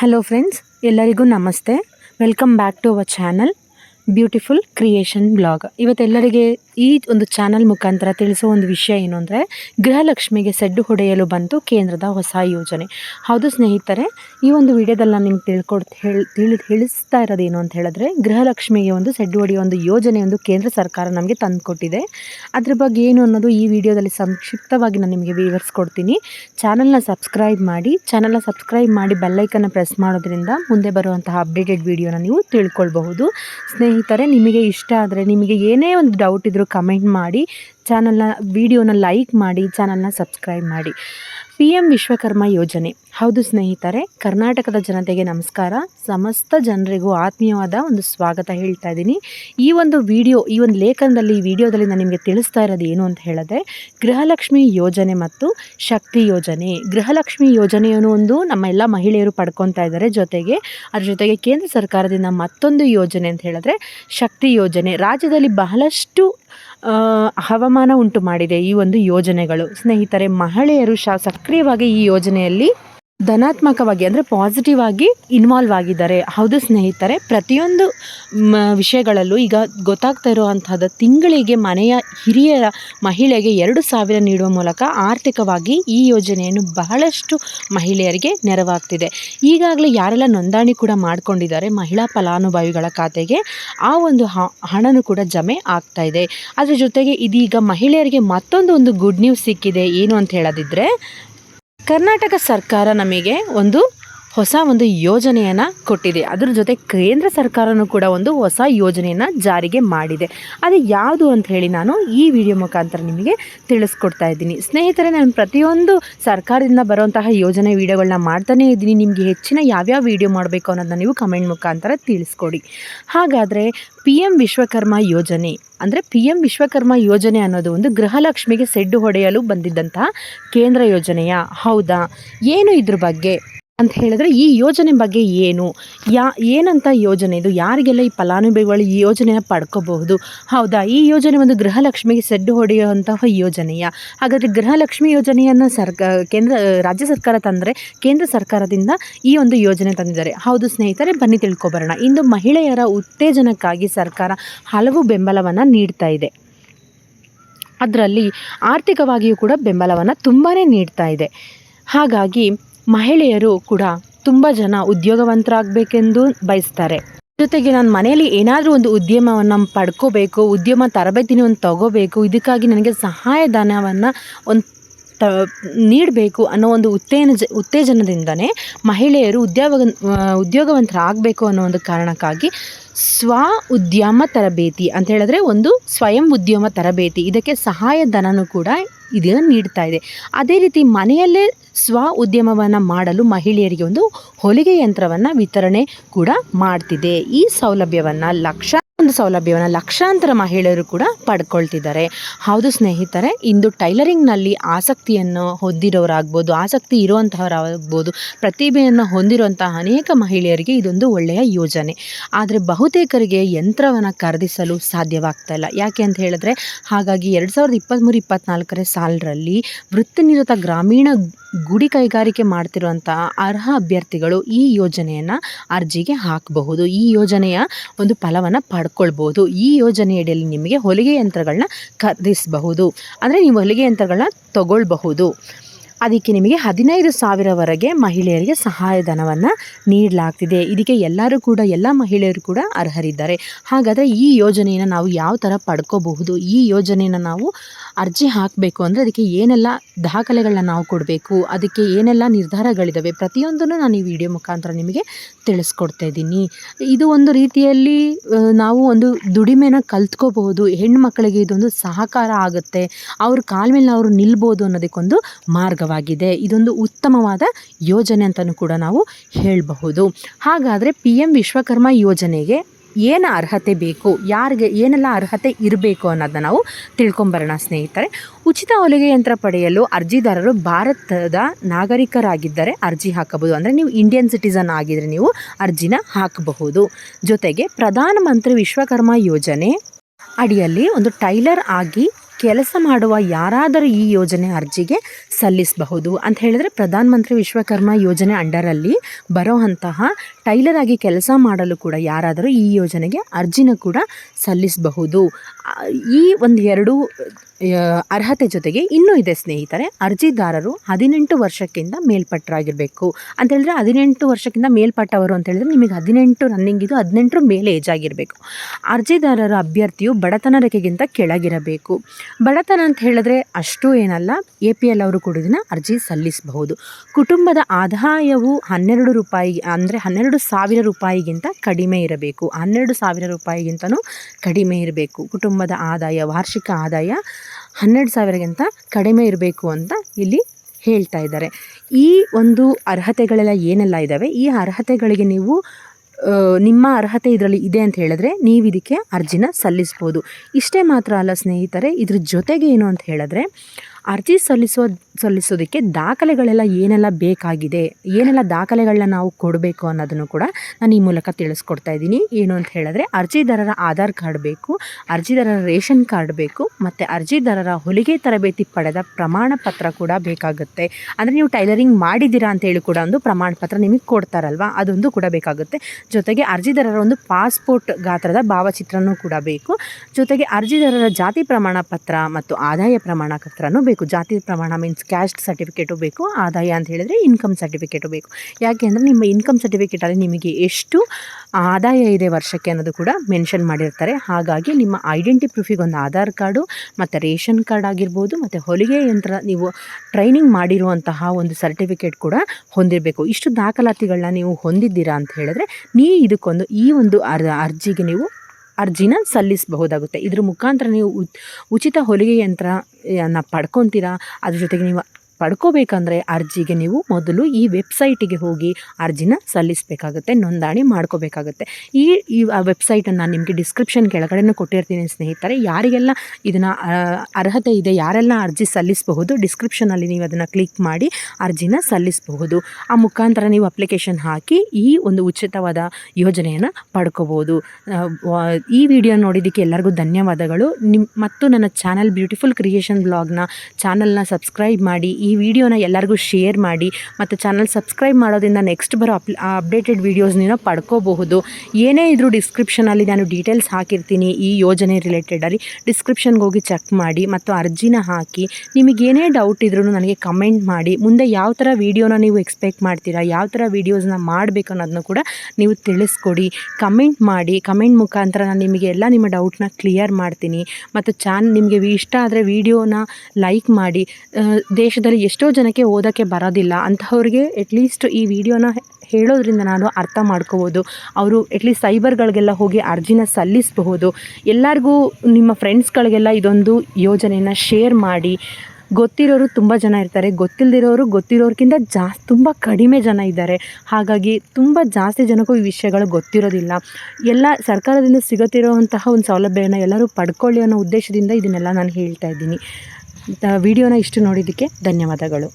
Hello friends ಎಲ್ಲರಿಗೂ ನಮಸ್ತೆ welcome back to our channel beautiful creation blog. ಇವತ್ತೆಲ್ಲರಿಗೆ ಈ ಒಂದು ಚಾನಲ್ ಮುಖಾಂತರ ತಿಳಿಸೋ ಒಂದು ವಿಷಯ ಏನು ಅಂದರೆ, ಗೃಹಲಕ್ಷ್ಮಿಗೆ ಸೆಡ್ಡು ಹೊಡೆಯಲು ಬಂತು ಕೇಂದ್ರದ ಹೊಸ ಯೋಜನೆ. ಹೌದು ಸ್ನೇಹಿತರೆ, ಈ ಒಂದು ವಿಡಿಯೋದಲ್ಲಿ ನಾನು ನಿಮ್ಗೆ ತಿಳ್ಕೊಡ್ ಹೇಳಿ ತಿಳಿ ತಿಳಿಸ್ತಾ ಇರೋದೇನು ಅಂತ ಹೇಳಿದ್ರೆ, ಗೃಹಲಕ್ಷ್ಮಿಗೆ ಒಂದು ಸೆಡ್ಡು ಹೊಡೆಯೋ ಒಂದು ಯೋಜನೆ ಒಂದು ಕೇಂದ್ರ ಸರ್ಕಾರ ನಮಗೆ ತಂದುಕೊಟ್ಟಿದೆ. ಅದ್ರ ಬಗ್ಗೆ ಏನು ಅನ್ನೋದು ಈ ವಿಡಿಯೋದಲ್ಲಿ ಸಂಕ್ಷಿಪ್ತವಾಗಿ ನಾನು ನಿಮಗೆ ವಿವರಿಸ್ಕೊಡ್ತೀನಿ. ಚಾನಲ್ನ ಸಬ್ಸ್ಕ್ರೈಬ್ ಮಾಡಿ, ಚಾನಲ್ನ ಸಬ್ಸ್ಕ್ರೈಬ್ ಮಾಡಿ ಬೆಲ್ಲೈಕನ್ನು ಪ್ರೆಸ್ ಮಾಡೋದ್ರಿಂದ ಮುಂದೆ ಬರುವಂತಹ ಅಪ್ಡೇಟೆಡ್ ವಿಡಿಯೋನ ನೀವು ತಿಳ್ಕೊಳ್ಬಹುದು. ಸ್ನೇಹಿತರೆ ನಿಮಗೆ ಇಷ್ಟ ಆದರೆ, ನಿಮಗೆ ಏನೇ ಒಂದು ಡೌಟ್ ಇದ್ದರೂ ಕಮೆಂಟ್ ಮಾಡಿ ಚಾನಲ್ನ ವಿಡಿಯೋನ ಲೈಕ್ ಮಾಡಿ ಚಾನಲ್ನ ಸಬ್ಸ್ಕ್ರೈಬ್ ಮಾಡಿ. ಪಿ ಎಂ ವಿಶ್ವಕರ್ಮ ಯೋಜನೆ. ಹೌದು ಸ್ನೇಹಿತರೆ, ಕರ್ನಾಟಕದ ಜನತೆಗೆ ನಮಸ್ಕಾರ. ಸಮಸ್ತ ಜನರಿಗೂ ಆತ್ಮೀಯವಾದ ಒಂದು ಸ್ವಾಗತ ಹೇಳ್ತಾ ಇದ್ದೀನಿ. ಈ ಒಂದು ವಿಡಿಯೋ, ಈ ಒಂದು ಲೇಖನದಲ್ಲಿ, ಈ ವಿಡಿಯೋದಲ್ಲಿ ನಾನು ನಿಮಗೆ ತಿಳಿಸ್ತಾ ಇರೋದು ಏನು ಅಂತ ಹೇಳಿದ್ರೆ, ಗೃಹಲಕ್ಷ್ಮಿ ಯೋಜನೆ ಮತ್ತು ಶಕ್ತಿ ಯೋಜನೆ. ಗೃಹಲಕ್ಷ್ಮಿ ಯೋಜನೆಯನ್ನು ಒಂದು ನಮ್ಮ ಎಲ್ಲ ಮಹಿಳೆಯರು ಪಡ್ಕೊತಾ ಇದ್ದಾರೆ. ಜೊತೆಗೆ, ಅದ್ರ ಜೊತೆಗೆ ಕೇಂದ್ರ ಸರ್ಕಾರದಿಂದ ಮತ್ತೊಂದು ಯೋಜನೆ ಅಂತ ಹೇಳಿದ್ರೆ, ಶಕ್ತಿ ಯೋಜನೆ. ರಾಜ್ಯದಲ್ಲಿ ಬಹಳಷ್ಟು ಹವಾಮಾನ ಉಂಟು ಮಾಡಿದೆ ಈ ಒಂದು ಯೋಜನೆಗಳು. ಸ್ನೇಹಿತರೆ ಮಹಿಳೆಯರು ಶ ಸಕ್ರಿಯವಾಗಿ ಈ ಯೋಜನೆಯಲ್ಲಿ ಧನಾತ್ಮಕವಾಗಿ ಅಂದರೆ ಪಾಸಿಟಿವ್ ಆಗಿ ಇನ್ವಾಲ್ವ್ ಆಗಿದ್ದಾರೆ. ಹೌದು ಸ್ನೇಹಿತರೆ, ಪ್ರತಿಯೊಂದು ವಿಷಯಗಳಲ್ಲೂ ಈಗ ಗೊತ್ತಾಗ್ತಾ ಇರುವಂಥದ್ದು ತಿಂಗಳಿಗೆ ಮನೆಯ ಹಿರಿಯರ, ಮಹಿಳೆಗೆ ಎರಡು ಸಾವಿರ ನೀಡುವ ಮೂಲಕ ಆರ್ಥಿಕವಾಗಿ ಈ ಯೋಜನೆಯನ್ನು ಬಹಳಷ್ಟು ಮಹಿಳೆಯರಿಗೆ ನೆರವಾಗ್ತಿದೆ. ಈಗಾಗಲೇ ಯಾರೆಲ್ಲ ನೋಂದಣಿ ಕೂಡ ಮಾಡ್ಕೊಂಡಿದ್ದಾರೆ ಮಹಿಳಾ ಫಲಾನುಭವಿಗಳ ಖಾತೆಗೆ, ಆ ಒಂದು ಹಣನೂ ಕೂಡ ಜಮೆ ಆಗ್ತಾ ಇದೆ. ಅದರ ಜೊತೆಗೆ ಇದೀಗ ಮಹಿಳೆಯರಿಗೆ ಮತ್ತೊಂದು ಒಂದು ಗುಡ್ ನ್ಯೂಸ್ ಸಿಕ್ಕಿದೆ. ಏನು ಅಂತ ಹೇಳೋದಿದ್ರೆ ಕರ್ನಾಟಕ ಸರ್ಕಾರ ನಮಗೆ ಒಂದು ಹೊಸ ಒಂದು ಯೋಜನೆಯನ್ನು ಕೊಟ್ಟಿದೆ. ಅದ್ರ ಜೊತೆ ಕೇಂದ್ರ ಸರ್ಕಾರನೂ ಕೂಡ ಒಂದು ಹೊಸ ಯೋಜನೆಯನ್ನು ಜಾರಿಗೆ ಮಾಡಿದೆ. ಅದು ಯಾವುದು ಅಂತ ಹೇಳಿ ನಾನು ಈ ವಿಡಿಯೋ ಮುಖಾಂತರ ನಿಮಗೆ ತಿಳಿಸ್ಕೊಡ್ತಾ ಇದ್ದೀನಿ. ಸ್ನೇಹಿತರೆ, ನಾನು ಪ್ರತಿಯೊಂದು ಸರ್ಕಾರದಿಂದ ಬರುವಂತಹ ಯೋಜನೆ ವಿಡಿಯೋಗಳನ್ನ ಮಾಡ್ತಾನೇ ಇದ್ದೀನಿ. ನಿಮಗೆ ಹೆಚ್ಚಿನ ಯಾವ್ಯಾವ ವಿಡಿಯೋ ಮಾಡಬೇಕು ಅನ್ನೋದನ್ನ ನೀವು ಕಮೆಂಟ್ ಮುಖಾಂತರ ತಿಳಿಸ್ಕೊಡಿ. ಹಾಗಾದರೆ ಪಿ ಎಂ ವಿಶ್ವಕರ್ಮ ಯೋಜನೆ, ಅಂದರೆ ಪಿ ಎಂ ವಿಶ್ವಕರ್ಮ ಯೋಜನೆ ಅನ್ನೋದು ಒಂದು ಗೃಹಲಕ್ಷ್ಮಿಗೆ ಸೆಡ್ಡು ಹೊಡೆಯಲು ಬಂದಿದ್ದಂತಹ ಕೇಂದ್ರ ಯೋಜನೆಯ? ಹೌದಾ? ಏನು ಇದ್ರ ಬಗ್ಗೆ? ಅಂತ ಹೇಳಿದ್ರೆ ಈ ಯೋಜನೆ ಬಗ್ಗೆ ಏನು? ಯಾ, ಏನಂತ ಯೋಜನೆ ಇದು? ಯಾರಿಗೆಲ್ಲ ಈ ಫಲಾನುಭವಿಗಳು ಈ ಯೋಜನೆನ ಪಡ್ಕೋಬಹುದು? ಹೌದಾ, ಈ ಯೋಜನೆ ಒಂದು ಗೃಹಲಕ್ಷ್ಮಿಗೆ ಸೆಡ್ಡು ಹೊಡೆಯುವಂತಹ ಯೋಜನೆಯ? ಹಾಗಾದರೆ ಗೃಹಲಕ್ಷ್ಮಿ ಯೋಜನೆಯನ್ನು ಸರ್ಕ, ಕೇಂದ್ರ, ರಾಜ್ಯ ಸರ್ಕಾರ ತಂದರೆ ಕೇಂದ್ರ ಸರ್ಕಾರದಿಂದ ಈ ಒಂದು ಯೋಜನೆ ತಂದಿದ್ದಾರೆ. ಹೌದು ಸ್ನೇಹಿತರೆ, ಬನ್ನಿ ತಿಳ್ಕೊಬರೋಣ. ಇಂದು ಮಹಿಳೆಯರ ಉತ್ತೇಜನಕ್ಕಾಗಿ ಸರ್ಕಾರ ಹಲವು ಬೆಂಬಲವನ್ನು ನೀಡ್ತಾ ಇದೆ. ಅದರಲ್ಲಿ ಆರ್ಥಿಕವಾಗಿಯೂ ಕೂಡ ಬೆಂಬಲವನ್ನು ತುಂಬಾ ನೀಡ್ತಾ ಇದೆ. ಹಾಗಾಗಿ ಮಹಿಳೆಯರು ಕೂಡ ತುಂಬ ಜನ ಉದ್ಯೋಗವಂತರಾಗಬೇಕೆಂದು ಬಯಸ್ತಾರೆ. ಜೊತೆಗೆ ನಾನು ಮನೆಯಲ್ಲಿ ಏನಾದರೂ ಒಂದು ಉದ್ಯಮವನ್ನು ಪಡ್ಕೋಬೇಕು, ಉದ್ಯಮ ತರಬೇತಿನ ಒಂದು ತಗೋಬೇಕು, ಇದಕ್ಕಾಗಿ ನನಗೆ ಸಹಾಯಧನವನ್ನು ಒಂದು ತ, ನೀಡಬೇಕು ಅನ್ನೋ ಒಂದು ಉತ್ತೇಜ, ಉತ್ತೇಜನದಿಂದನೇ ಮಹಿಳೆಯರು ಉದ್ಯೋಗ ಉದ್ಯೋಗವಂತರಾಗಬೇಕು ಅನ್ನೋ ಒಂದು ಕಾರಣಕ್ಕಾಗಿ ಸ್ವ ಉದ್ಯಮ ತರಬೇತಿ ಅಂತ ಹೇಳಿದ್ರೆ ಒಂದು ಸ್ವಯಂ ಉದ್ಯಮ ತರಬೇತಿ. ಇದಕ್ಕೆ ಸಹಾಯಧನನೂ ಕೂಡ ಇದನ್ನು ನೀಡ್ತಾ ಇದೆ. ಅದೇ ರೀತಿ ಮನೆಯಲ್ಲೇ ಸ್ವ ಉದ್ಯಮವನ್ನು ಮಾಡಲು ಮಹಿಳೆಯರಿಗೆ ಒಂದು ಹೊಲಿಗೆ ಯಂತ್ರವನ್ನು ವಿತರಣೆ ಕೂಡ ಮಾಡ್ತಿದೆ. ಈ ಸೌಲಭ್ಯವನ್ನು ಲಕ್ಷ, ಒಂದು ಸೌಲಭ್ಯವನ್ನು ಲಕ್ಷಾಂತರ ಮಹಿಳೆಯರು ಕೂಡ ಪಡ್ಕೊಳ್ತಿದ್ದಾರೆ. ಹೌದು ಸ್ನೇಹಿತರೆ, ಇಂದು ಟೈಲರಿಂಗ್ನಲ್ಲಿ ಆಸಕ್ತಿಯನ್ನು ಹೊಂದಿರೋರಾಗ್ಬೋದು, ಆಸಕ್ತಿ ಇರುವಂತಹವರಾಗ್ಬೋದು, ಪ್ರತಿಭೆಯನ್ನು ಹೊಂದಿರುವಂತಹ ಅನೇಕ ಮಹಿಳೆಯರಿಗೆ ಇದೊಂದು ಒಳ್ಳೆಯ ಯೋಜನೆ. ಆದರೆ ಬಹುತೇಕರಿಗೆ ಯಂತ್ರವನ್ನು ಖರೀದಿಸಲು ಸಾಧ್ಯವಾಗ್ತಾ ಇಲ್ಲ. ಯಾಕೆ ಅಂತ ಹೇಳಿದ್ರೆ, ಹಾಗಾಗಿ ಎರಡು ಸಾವಿರದ ಇಪ್ಪತ್ತ್ಮೂರು ಇಪ್ಪತ್ತ್ನಾಲ್ಕರ ಸಾಲರಲ್ಲಿ ವೃತ್ತಿನಿರತ ಗ್ರಾಮೀಣ ಗುಡಿ ಕೈಗಾರಿಕೆ ಮಾಡ್ತಿರುವಂತಹ ಅರ್ಹ ಅಭ್ಯರ್ಥಿಗಳು ಈ ಯೋಜನೆಯನ್ನು ಅರ್ಜಿಗೆ ಹಾಕಬಹುದು. ಈ ಯೋಜನೆಯ ಒಂದು ಫಲವನ್ನು ಪಡ್ಕೊಳ್ಬೋದು ಈ ಯೋಜನೆಯಡಿಯಲ್ಲಿ ನಿಮಗೆ ಹೊಲಿಗೆ ಯಂತ್ರಗಳನ್ನ ಖರೀದಿಸಬಹುದು. ಅಂದರೆ ನೀವು ಹೊಲಿಗೆ ಯಂತ್ರಗಳನ್ನ ತಗೊಳ್ಬಹುದು. ಅದಕ್ಕೆ ನಿಮಗೆ ಹದಿನೈದು ಸಾವಿರವರೆಗೆ ಮಹಿಳೆಯರಿಗೆ ಸಹಾಯಧನವನ್ನು ನೀಡಲಾಗ್ತಿದೆ. ಇದಕ್ಕೆ ಎಲ್ಲರೂ ಕೂಡ, ಎಲ್ಲ ಮಹಿಳೆಯರು ಕೂಡ ಅರ್ಹರಿದ್ದಾರೆ. ಹಾಗಾದರೆ ಈ ಯೋಜನೆಯನ್ನು ನಾವು ಯಾವ ಥರ ಪಡ್ಕೋಬಹುದು? ಈ ಯೋಜನೆಯನ್ನು ನಾವು ಅರ್ಜಿ ಹಾಕಬೇಕು ಅಂದರೆ ಅದಕ್ಕೆ ಏನೆಲ್ಲ ದಾಖಲೆಗಳನ್ನ ನಾವು ಕೊಡಬೇಕು? ಅದಕ್ಕೆ ಏನೆಲ್ಲ ನಿರ್ಧಾರಗಳಿದ್ದಾವೆ ಪ್ರತಿಯೊಂದನ್ನು ನಾನು ಈ ವಿಡಿಯೋ ಮುಖಾಂತರ ನಿಮಗೆ ತಿಳಿಸ್ಕೊಡ್ತಾ ಇದ್ದೀನಿ. ಇದು ಒಂದು ರೀತಿಯಲ್ಲಿ ನಾವು ಒಂದು ದುಡಿಮೆನ ಕಲ್ತ್ಕೋಬಹುದು. ಹೆಣ್ಮಕ್ಳಿಗೆ ಇದೊಂದು ಸಹಕಾರ ಆಗುತ್ತೆ. ಅವ್ರ ಕಾಲ ಮೇಲೆ ಅವರು ನಿಲ್ಬೋದು ಅನ್ನೋದಕ್ಕೊಂದು ಮಾರ್ಗವಾಗಿದೆ ಇದೊಂದು ಉತ್ತಮವಾದ ಯೋಜನೆ ಅಂತಲೂ ಕೂಡ ನಾವು ಹೇಳಬಹುದು. ಹಾಗಾದರೆ ಪಿ ಎಂ ವಿಶ್ವಕರ್ಮ ಯೋಜನೆಗೆ ಏನು ಅರ್ಹತೆ ಬೇಕು? ಯಾರಿಗೆ ಏನೆಲ್ಲ ಅರ್ಹತೆ ಇರಬೇಕು ಅನ್ನೋದನ್ನ ನಾವು ತಿಳ್ಕೊಂಬರೋಣ ಸ್ನೇಹಿತರೆ. ಉಚಿತ ಹೊಲಿಗೆ ಯಂತ್ರ ಪಡೆಯಲು ಅರ್ಜಿದಾರರು ಭಾರತದ ನಾಗರಿಕರಾಗಿದ್ದರೆ ಅರ್ಜಿ ಹಾಕಬಹುದು. ಅಂದರೆ ನೀವು ಇಂಡಿಯನ್ ಸಿಟಿಸನ್ ಆಗಿದ್ರೆ ನೀವು ಅರ್ಜಿನ ಹಾಕಬಹುದು. ಜೊತೆಗೆ ಪ್ರಧಾನಮಂತ್ರಿ ವಿಶ್ವಕರ್ಮ ಯೋಜನೆ ಅಡಿಯಲ್ಲಿ ಒಂದು ಟೈಲರ್ ಆಗಿ ಕೆಲಸ ಮಾಡುವ ಯಾರಾದರೂ ಈ ಯೋಜನೆ ಅರ್ಜಿಗೆ ಸಲ್ಲಿಸಬಹುದು ಅಂತ ಹೇಳಿದ್ರೆ ಪ್ರಧಾನಮಂತ್ರಿ ವಿಶ್ವಕರ್ಮ ಯೋಜನೆ ಅಂಡರಲ್ಲಿ ಬರೋ ಅಂತಹ ಟೈಲರ್ ಆಗಿ ಕೆಲಸ ಮಾಡಲು ಕೂಡ ಯಾರಾದರೂ ಈ ಯೋಜನೆಗೆ ಅರ್ಜಿನ ಕೂಡ ಸಲ್ಲಿಸಬಹುದು. ಈ ಒಂದು ಎರಡು ಅರ್ಹತೆ ಜೊತೆಗೆ ಇನ್ನೂ ಇದೆ ಸ್ನೇಹಿತರೆ, ಅರ್ಜಿದಾರರು ಹದಿನೆಂಟು ವರ್ಷಕ್ಕಿಂತ ಮೇಲ್ಪಟ್ಟರಾಗಿರಬೇಕು. ಅಂತ ಹೇಳಿದ್ರೆ ಹದಿನೆಂಟು ವರ್ಷಕ್ಕಿಂತ ಮೇಲ್ಪಟ್ಟವರು ಅಂತ ಹೇಳಿದ್ರೆ ನಿಮಗೆ ಹದಿನೆಂಟು ರನ್ನಿಂಗ್ ಇದು ಹದಿನೆಂಟರ ಮೇಲೆ ಏಜ್ ಆಗಿರಬೇಕು. ಅರ್ಜಿದಾರರ ಅಭ್ಯರ್ಥಿಯು ಬಡತನ ರೇಖೆಗಿಂತ ಕೆಳಗಿರಬೇಕು. ಬಡತನ ಅಂತ ಹೇಳಿದ್ರೆ ಅಷ್ಟು ಏನಲ್ಲ ಎ ಪಿ ಎಲ್ ಅವರು ಕೂಡ ಇದನ್ನ ಅರ್ಜಿ ಸಲ್ಲಿಸಬಹುದು. ಕುಟುಂಬದ ಆದಾಯವು ಹನ್ನೆರಡು ರೂಪಾಯಿ, ಅಂದರೆ ಹನ್ನೆರಡು ಸಾವಿರ ರೂಪಾಯಿಗಿಂತ ಕಡಿಮೆ ಇರಬೇಕು. ಹನ್ನೆರಡು ಸಾವಿರ ರೂಪಾಯಿಗಿಂತಲೂ ಕಡಿಮೆ ಇರಬೇಕು. ಕುಟುಂಬದ ಆದಾಯ, ವಾರ್ಷಿಕ ಆದಾಯ ಹನ್ನೆರಡು ಸಾವಿರಗಿಂತ ಕಡಿಮೆ ಇರಬೇಕು ಅಂತ ಇಲ್ಲಿ ಹೇಳ್ತಾ ಇದ್ದಾರೆ. ಈ ಒಂದು ಅರ್ಹತೆಗಳೆಲ್ಲ ಏನೆಲ್ಲ ಇದ್ದಾವೆ ಈ ಅರ್ಹತೆಗಳಿಗೆ ನೀವು ನಿಮ್ಮ ಅರ್ಹತೆ ಇದರಲ್ಲಿ ಇದೆ ಅಂತ ಹೇಳಿದ್ರೆ ನೀವು ಇದಕ್ಕೆ ಅರ್ಜಿನ ಸಲ್ಲಿಸ್ಬೋದು. ಇಷ್ಟೇ ಮಾತ್ರ ಅಲ್ಲ ಸ್ನೇಹಿತರೆ, ಇದ್ರ ಜೊತೆಗೆ ಏನು ಅಂತ ಹೇಳಿದ್ರೆ ಅರ್ಜಿ ಸಲ್ಲಿಸೋ ಸಲ್ಲಿಸೋದಕ್ಕೆ ದಾಖಲೆಗಳೆಲ್ಲ ಏನೆಲ್ಲ ಬೇಕಾಗಿದೆ, ಏನೆಲ್ಲ ದಾಖಲೆಗಳನ್ನ ನಾವು ಕೊಡಬೇಕು ಅನ್ನೋದನ್ನು ಕೂಡ ನಾನು ಈ ಮೂಲಕ ತಿಳಿಸ್ಕೊಡ್ತಾ ಇದ್ದೀನಿ. ಏನು ಅಂತ ಹೇಳಿದ್ರೆ ಅರ್ಜಿದಾರರ ಆಧಾರ್ ಕಾರ್ಡ್ ಬೇಕು, ಅರ್ಜಿದಾರರ ರೇಷನ್ ಕಾರ್ಡ್ ಬೇಕು, ಮತ್ತು ಅರ್ಜಿದಾರರ ಹೊಲಿಗೆ ತರಬೇತಿ ಪಡೆದ ಪ್ರಮಾಣ ಪತ್ರ ಕೂಡ ಬೇಕಾಗುತ್ತೆ. ಅಂದರೆ ನೀವು ಟೈಲರಿಂಗ್ ಮಾಡಿದ್ದೀರಾ ಅಂತ ಹೇಳಿ ಕೂಡ ಒಂದು ಪ್ರಮಾಣ ಪತ್ರ ನಿಮಗೆ ಕೊಡ್ತಾರಲ್ವ? ಅದೊಂದು ಕೂಡ ಬೇಕಾಗುತ್ತೆ. ಜೊತೆಗೆ ಅರ್ಜಿದಾರರ ಒಂದು ಪಾಸ್ಪೋರ್ಟ್ ಗಾತ್ರದ ಭಾವಚಿತ್ರನೂ ಕೂಡ ಬೇಕು. ಜೊತೆಗೆ ಅರ್ಜಿದಾರರ ಜಾತಿ ಪ್ರಮಾಣ ಪತ್ರ ಮತ್ತು ಆದಾಯ ಪ್ರಮಾಣ ಪತ್ರನೂ ಜಾತಿ ಪ್ರಮಾಣ ಮೀನ್ಸ್ ಕ್ಯಾಸ್ಟ್ ಸರ್ಟಿಫಿಕೇಟು ಬೇಕು, ಆದಾಯ ಅಂತ ಹೇಳಿದರೆ ಇನ್ಕಮ್ ಸರ್ಟಿಫಿಕೇಟು ಬೇಕು. ಯಾಕೆ ಅಂದರೆ ನಿಮ್ಮ ಇನ್ಕಮ್ ಸರ್ಟಿಫಿಕೇಟಲ್ಲಿ ನಿಮಗೆ ಎಷ್ಟು ಆದಾಯ ಇದೆ ವರ್ಷಕ್ಕೆ ಅನ್ನೋದು ಕೂಡ ಮೆನ್ಷನ್ ಮಾಡಿರ್ತಾರೆ. ಹಾಗಾಗಿ ನಿಮ್ಮ ಐಡೆಂಟಿ ಪ್ರೂಫಿಗೆ ಒಂದು ಆಧಾರ್ ಕಾರ್ಡು, ಮತ್ತು ರೇಷನ್ ಕಾರ್ಡ್ ಆಗಿರ್ಬೋದು, ಮತ್ತು ಹೊಲಿಗೆ ಯಂತ್ರ ನೀವು ಟ್ರೈನಿಂಗ್ ಮಾಡಿರುವಂತಹ ಒಂದು ಸರ್ಟಿಫಿಕೇಟ್ ಕೂಡ ಹೊಂದಿರಬೇಕು. ಇಷ್ಟು ದಾಖಲಾತಿಗಳನ್ನ ನೀವು ಹೊಂದಿದ್ದೀರಾ ಅಂತ ಹೇಳಿದ್ರೆ ನೀ ಇದಕ್ಕೊಂದು ಈ ಒಂದು ಅರ್, ಅರ್ಜಿಗೆ ನೀವು ಅರ್ಜಿನ ಸಲ್ಲಿಸಬಹುದಾಗುತ್ತೆ. ಇದ್ರ ಮುಖಾಂತರ ನೀವು ಉಚಿತ ಹೊಲಿಗೆ ಯಂತ್ರನ ಪಡ್ಕೊತೀರಾ? ಅದ್ರ ಜೊತೆಗೆ ನೀವು ಪಡ್ಕೋಬೇಕಂದ್ರೆ ಅರ್ಜಿಗೆ ನೀವು ಮೊದಲು ಈ ವೆಬ್ಸೈಟಿಗೆ ಹೋಗಿ ಅರ್ಜಿನ ಸಲ್ಲಿಸಬೇಕಾಗುತ್ತೆ, ನೋಂದಣಿ ಮಾಡ್ಕೋಬೇಕಾಗುತ್ತೆ. ಈ ಈ ವೆಬ್ಸೈಟನ್ನು ನಾನು ನಿಮಗೆ ಡಿಸ್ಕ್ರಿಪ್ಷನ್ ಕೆಳಗಡೆನೂ ಕೊಟ್ಟಿರ್ತೀನಿ ಸ್ನೇಹಿತರೆ. ಯಾರಿಗೆಲ್ಲ ಇದನ್ನು ಅರ್ಹತೆ ಇದೆ, ಯಾರೆಲ್ಲ ಅರ್ಜಿ ಸಲ್ಲಿಸಬಹುದು, ಡಿಸ್ಕ್ರಿಪ್ಷನಲ್ಲಿ ನೀವು ಅದನ್ನು ಕ್ಲಿಕ್ ಮಾಡಿ ಅರ್ಜಿನ ಸಲ್ಲಿಸಬಹುದು. ಆ ಮುಖಾಂತರ ನೀವು ಅಪ್ಲಿಕೇಶನ್ ಹಾಕಿ ಈ ಒಂದು ಉಚಿತವಾದ ಯೋಜನೆಯನ್ನು ಪಡ್ಕೋಬೋದು ಈ ವಿಡಿಯೋ ನೋಡಿದ್ದಕ್ಕೆ ಎಲ್ಲರಿಗೂ ಧನ್ಯವಾದಗಳು. ನಿಮ್ಮ ಮತ್ತು ನನ್ನ ಚಾನಲ್ ಬ್ಯೂಟಿಫುಲ್ ಕ್ರಿಯೇಷನ್ ಬ್ಲಾಗ್ನ ಚಾನಲ್ನ ಸಬ್ಸ್ಕ್ರೈಬ್ ಮಾಡಿ, ಈ ವಿಡಿಯೋನ ಎಲ್ಲರಿಗೂ ಶೇರ್ ಮಾಡಿ ಮತ್ತು ಚಾನಲ್ ಸಬ್ಸ್ಕ್ರೈಬ್ ಮಾಡೋದ್ರಿಂದ ನೆಕ್ಸ್ಟ್ ಬರೋ ಅಪ್ ಅಪ್ಡೇಟೆಡ್ ವೀಡಿಯೋಸ್ ನೀವು ಪಡ್ಕೋಬಹುದು. ಏನೇ ಇದ್ರೂ ಡಿಸ್ಕ್ರಿಪ್ಷನಲ್ಲಿ ನಾನು ಡೀಟೇಲ್ಸ್ ಹಾಕಿರ್ತೀನಿ ಈ ಯೋಜನೆ ರಿಲೇಟೆಡಲ್ಲಿ ಡಿಸ್ಕ್ರಿಪ್ಷನ್ಗೆ ಹೋಗಿ ಚೆಕ್ ಮಾಡಿ ಮತ್ತು ಅರ್ಜಿನ ಹಾಕಿ. ನಿಮಗೇನೇ ಡೌಟ್ ಇದ್ರೂ ನನಗೆ ಕಮೆಂಟ್ ಮಾಡಿ. ಮುಂದೆ ಯಾವ ಥರ ವೀಡಿಯೋನ ನೀವು ಎಕ್ಸ್ಪೆಕ್ಟ್ ಮಾಡ್ತೀರಾ, ಯಾವ ಥರ ವೀಡಿಯೋಸ್ನ ಮಾಡಬೇಕು ಅನ್ನೋದನ್ನು ಕೂಡ ನೀವು ತಿಳಿಸ್ಕೊಡಿ. ಕಮೆಂಟ್ ಮಾಡಿ. ಕಮೆಂಟ್ ಮುಖಾಂತರ ನಾನು ನಿಮಗೆ ಎಲ್ಲ ನಿಮ್ಮ ಡೌಟ್ನ ಕ್ಲಿಯರ್ ಮಾಡ್ತೀನಿ. ಮತ್ತು ಚಾನ್ ನಿಮಗೆ ಇಷ್ಟ ಆದರೆ ವೀಡಿಯೋನ ಲೈಕ್ ಮಾಡಿ. ದೇಶದಲ್ಲಿ ಎಷ್ಟೋ ಜನಕ್ಕೆ ಓದೋಕ್ಕೆ ಬರೋದಿಲ್ಲ. ಅಂಥವ್ರಿಗೆ ಅಟ್ಲೀಸ್ಟ್ ಈ ವಿಡಿಯೋನ ಹೇಳೋದ್ರಿಂದ ನಾನು ಅರ್ಥ ಮಾಡ್ಕೋಬೋದು. ಅವರು ಅಟ್ಲೀಸ್ಟ್ ಸೈಬರ್ಗಳಿಗೆಲ್ಲ ಹೋಗಿ ಅರ್ಜಿನ ಸಲ್ಲಿಸಬಹುದು. ಎಲ್ಲರಿಗೂ ನಿಮ್ಮ ಫ್ರೆಂಡ್ಸ್ಗಳಿಗೆಲ್ಲ ಇದೊಂದು ಯೋಜನೆಯನ್ನು ಶೇರ್ ಮಾಡಿ. ಗೊತ್ತಿರೋರು ತುಂಬ ಜನ ಇರ್ತಾರೆ. ಗೊತ್ತಿಲ್ಲದಿರೋರು ಗೊತ್ತಿರೋರ್ಕಿಂತ ಜಾಸ್ತಿ ತುಂಬ ಕಡಿಮೆ ಜನ ಇದ್ದಾರೆ. ಹಾಗಾಗಿ ತುಂಬ ಜಾಸ್ತಿ ಜನಕ್ಕೂ ಈ ವಿಷಯಗಳು ಗೊತ್ತಿರೋದಿಲ್ಲ. ಎಲ್ಲ ಸರ್ಕಾರದಿಂದ ಸಿಗುತ್ತಿರುವಂತಹ ಒಂದು ಸೌಲಭ್ಯನ ಎಲ್ಲರೂ ಪಡ್ಕೊಳ್ಳಿ ಅನ್ನೋ ಉದ್ದೇಶದಿಂದ ಇದನ್ನೆಲ್ಲ ನಾನು ಹೇಳ್ತಾ ಇದ್ದೀನಿ. ವಿಡಿಯೋನ ಇಷ್ಟು ನೋಡಿದ್ದಕ್ಕೆ ಧನ್ಯವಾದಗಳು.